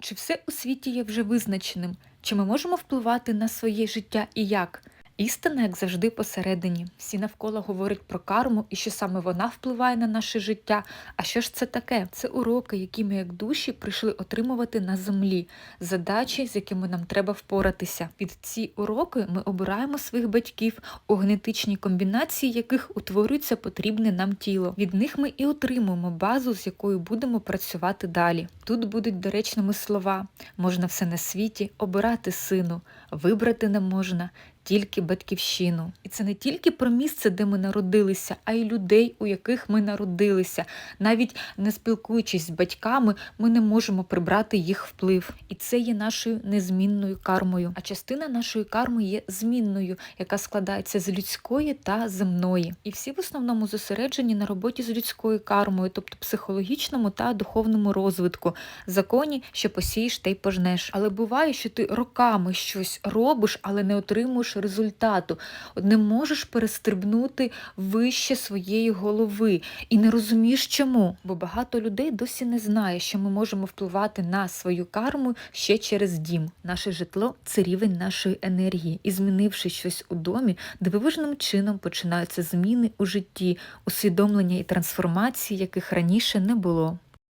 Чи все у світі є вже визначеним? Чи ми можемо впливати на своє життя і як? Істина, як завжди, посередині. Всі навколо говорять про карму і що саме вона впливає на наше життя. А що ж це таке? Це уроки, які ми як душі прийшли отримувати на землі, задачі, з якими нам треба впоратися. Під ці уроки ми обираємо своїх батьків у генетичній комбінації, яких утворюється потрібне нам тіло. Від них ми і отримуємо базу, з якою будемо працювати далі. Тут будуть доречними слова: можна все на світі обирати сину, вибрати не можна. Тільки батьківщину, і це не тільки про місце, де ми народилися, а й людей, у яких ми народилися. Навіть не спілкуючись з батьками, ми не можемо прибрати їх вплив. І це є нашою незмінною кармою. А частина нашої карми є змінною, яка складається з людської та земної. І всі в основному зосереджені на роботі з людською кармою, тобто психологічному та духовному розвитку, законі, що посієш, те й пожнеш. Але буває, що ти роками щось робиш, але не отримуєш результату. Не можеш перестрибнути вище своєї голови і не розумієш чому. Бо багато людей досі не знає, що ми можемо впливати на свою карму ще через дім. Наше житло це рівень нашої енергії. І змінивши щось у домі, дивовижним чином починаються зміни у житті, усвідомлення і трансформації, яких раніше не було.